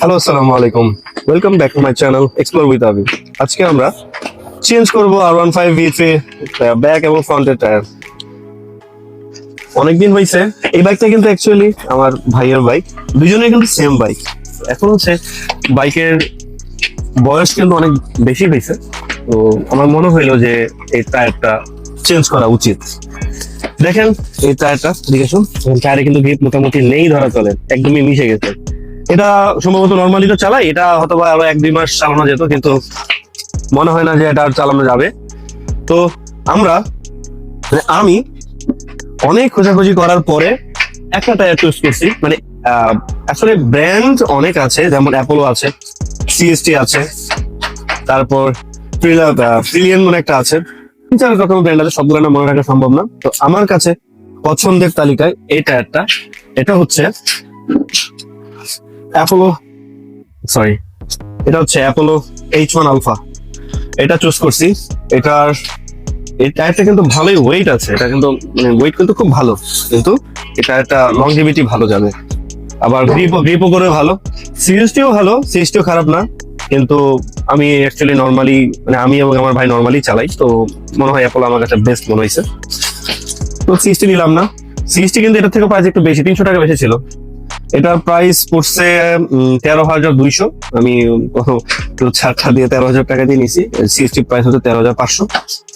Hello আসসালামু আলাইকুম welcome back to my channel explore with Abi আজকে আমরা চেঞ্জ করব আর ওয়ান ফাইভ ব্যাক এবং ফ্রন্টের টায়ার অনেকদিন হয়েছে এই বাইকটা কিন্তু অ্যাকচুয়ালি আমার ভাইয়ের বাইক দুজনের কিন্তু সেম বাইক এখন হচ্ছে বাইকের বয়স কিন্তু অনেক বেশি হয়েছে তো আমার মনে হইল যে এই টায়ারটা চেঞ্জ করা উচিত। দেখেন, এই টায়ারটা শুন টায়ারে কিন্তু গ্রিপ মোটামুটি নেই ধরা চলে, একদমই মিশে গেছে। এটা সম্ভবত নর্মালি তো চালাই এটা হয়তো বা আরও এক দুই মাস চালানো যেত, কিন্তু মনে হয় না যে এটা আর চালানো যাবে। তো আমরা মানে আমি অনেক খোঁজাখুঁজি করার পরে একটা টায়ার চুজ করছি। মানে আসলে ব্র্যান্ড অনেক আছে, যেমন অ্যাপোলো আছে সিএসটি আছে, তারপর ফ্রিলিয়ান মনে একটা আছে। তিন চার রকম ব্র্যান্ড আছে সবগুলো না মনে রাখা সম্ভব না। তো আমার কাছে পছন্দের তালিকায় এই টায়ারটা এটা হচ্ছে অ্যাপোলো সরি এটা হচ্ছে অ্যাপোলো এইচ ওয়ান আলফা এটা চুজ করছি। এটার এই টায়ারটা কিন্তু ভালোই ওয়েট আছে। এটা কিন্তু মানে ওয়েট কিন্তু খুব ভালো। কিন্তু এটা একটা লংজিভিটি ভালো যাবে। আবার গ্রিপও গ্রিপও করে ভালো। সিরিয়াসটিও ভালো। সিরিয়াসটিও খারাপ না। কিন্তু আমি অ্যাকচুয়ালি নর্মালি মানে আমি এবং আমার ভাই নর্মালি চালাই। তো মনে হয় অ্যাপোলো আমার কাছে বেস্ট মনে হয়েছে তো সিরিজটি নিলাম না। সিরিজটি কিন্তু এটার থেকে প্রাইস একটু বেশি। তিনশো টাকা বেশি ছিল। এটার প্রাইস পড়ছে তেরো হাজার দুইশো। আমি কত একটু ছাড় দিয়ে তেরো হাজার টাকা দিয়ে নিয়েছি। সিএসটি প্রাইস হচ্ছে তেরো হাজার পাঁচশো।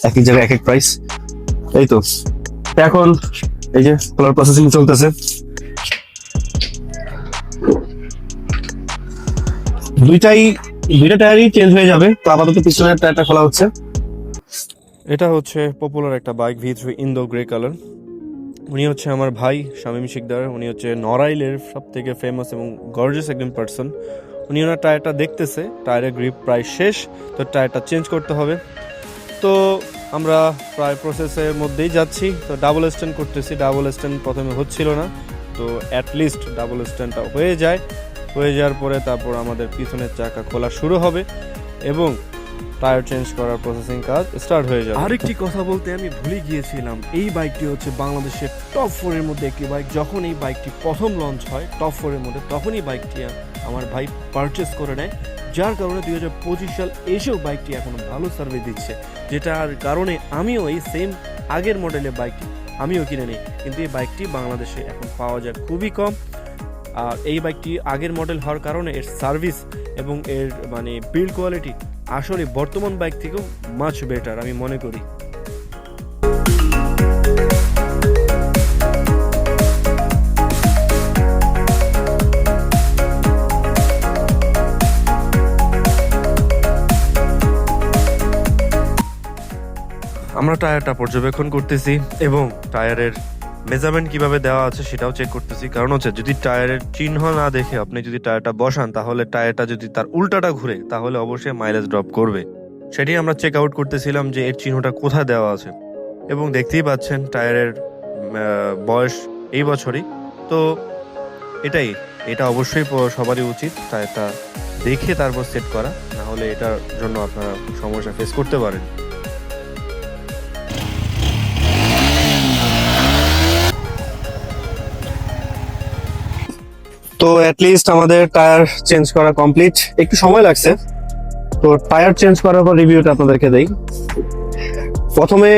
এক এক জায়গায় এক এক প্রাইস এই তো। এখন, এই যে কালার প্রসেসিং চলতেছে। দুইটাই, দুইটা টায়ারই চেঞ্জ হয়ে যাবে। তো আপাতত পিছনের টায়ারটা খোলা হচ্ছে। এটা হচ্ছে পপুলার একটা বাইক ভি থ্রি ইন্দো গ্রে কালার উনি হচ্ছে আমার ভাই, শামীম শিকদার। উনি হচ্ছে নড়াইলের সব থেকে ফেমাস এবং গর্জেস একজন পার্সন উনি ওনার টায়ারটা দেখতেছে, টায়ারের গ্রিপ প্রায় শেষ, তো টায়ারটা চেঞ্জ করতে হবে। তো আমরা প্রায় প্রসেসের মধ্যেই যাচ্ছি। তো ডাবল স্ট্যান্ড করতেছি ডাবল স্ট্যান্ড প্রথমে হচ্ছিল না। তো অ্যাটলিস্ট ডাবল স্ট্যান্ডটা হয়ে যায়। হয়ে যাওয়ার পরে তারপর আমাদের পিছনের চাকা খোলা শুরু হবে। এবং টায়ার চেঞ্জ করার প্রসেসিং কাজ স্টার্ট হয়ে যাবে। আরেকটি কথা বলতে আমি ভুলে গিয়েছিলাম, এই বাইকটি হচ্ছে বাংলাদেশের টপ ফোরের মধ্যে একটি বাইক যখন এই বাইকটি প্রথম লঞ্চ হয় টপ ফোরের মধ্যে, তখনই বাইকটি আমার ভাই পারচেস করে নেয়। যার কারণে দুই হাজার পঁচিশ সাল এসেও বাইকটি এখন ভালো সার্ভিস দিচ্ছে। যেটার কারণে আমিও এই সেম আগের মডেলের বাইকটি আমিও কিনে নিই। কিন্তু এই বাইকটি বাংলাদেশে এখন পাওয়া যায় খুবই কম। আর এই বাইকটি আগের মডেল হওয়ার কারণে এর সার্ভিস এবং এর মানে বিল্ড কোয়ালিটি আসলে বর্তমান বাইক থেকেও মাছ বেটার আমি মনে করি। আমরা টায়ারটা পর্যবেক্ষণ করতেছি এবং টায়ারের মেজারমেন্ট কীভাবে দেওয়া আছে সেটাও চেক করতেছি। কারণ হচ্ছে, যদি টায়ারের চিহ্ন না দেখে আপনি যদি টায়ারটা বসান, তাহলে টায়ারটা যদি তার উল্টাটা ঘুরে, তাহলে অবশ্যই মাইলেজ ড্রপ করবে। সেটি আমরা চেক আউট করতেছিলাম যে এর চিহ্নটা কোথায় দেওয়া আছে। এবং দেখতেই পাচ্ছেন টায়ারের বয়স এই বছরই। তো এটাই, এটা অবশ্যই সবারই উচিত টায়ারটা দেখে তারপর সেট করা। না হলে এটার জন্য আপনারা সমস্যা ফেস করতে পারেন। তো লিস্ট আমাদের টায়ার চেঞ্জ করা কমপ্লিট একটু সময় লাগছে। তো টায়ার চেঞ্জ করার পর রিভিউটা আপনাদেরকে দেই। প্রথমে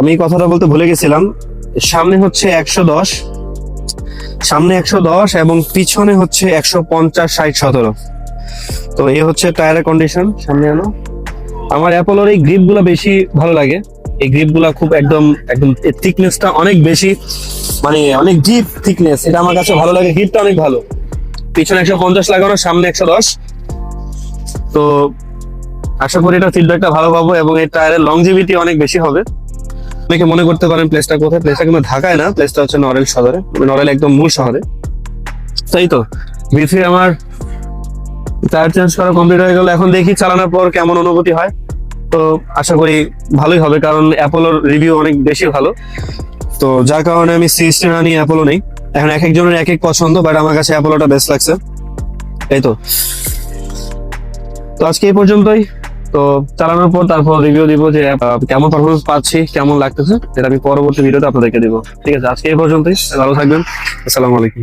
আমি কথাটা বলতে ভুলে গেছিলাম। সামনে হচ্ছে একশো দশ। সামনে একশো দশ এবং পিছনে হচ্ছে একশো পঞ্চাশ, ষাট, সতেরো। তো এ হচ্ছে টায়ারের কন্ডিশন সামনে আনো। আমার অ্যাপোলোর এই গ্রিপগুলো বেশি ভালো লাগে। এই গ্রিপগুলা খুব একদম একদম থিকনেসটা অনেক বেশি। মানে অনেক ডিপ থিকনেস এটা আমার কাছে ভালো লাগে হিটটা অনেক ভালো। পিছনে একশো পঞ্চাশ লাগানো, সামনে একশো দশ। তো আশা করি এটা ফিডব্যাকটা ভালো পাবো এবং এই টায়ারের লংজিভিটি অনেক বেশি হবে। অনেকে মনে করতে পারেন প্লেসটা কোথায় প্লেসটা কিন্তু ঢাকায় না প্লেসটা হচ্ছে নরেল শহরে নরেল একদম মূল শহরে। তাই তো? বিথি আমার টায়ার চেঞ্জ করা কমপ্লিট হয়ে গেল। এখন দেখি চালানোর পর কেমন অনুভূতি হয়। তো আশা করি ভালোই হবে, কারণ অ্যাপোলোর রিভিউ অনেক বেশি ভালো। তো যার কারণে আমি সি না নিয়ে অ্যাপোলো নেই। এখন এক একজনের এক এক পছন্দ বাট আমার কাছে অ্যাপোলোটা বেস্ট লাগছে। এই তো। তো আজকে এই পর্যন্তই। তো চালানোর পর তারপর রিভিউ দিব যে কেমন পারফরমেন্স পাচ্ছি, কেমন লাগতেছে সেটা আমি পরবর্তী ভিডিওতে আপনাদেরকে দিব। ঠিক আছে, আজকে এই পর্যন্তই। ভালো থাকবেন। আসসালামু আলাইকুম।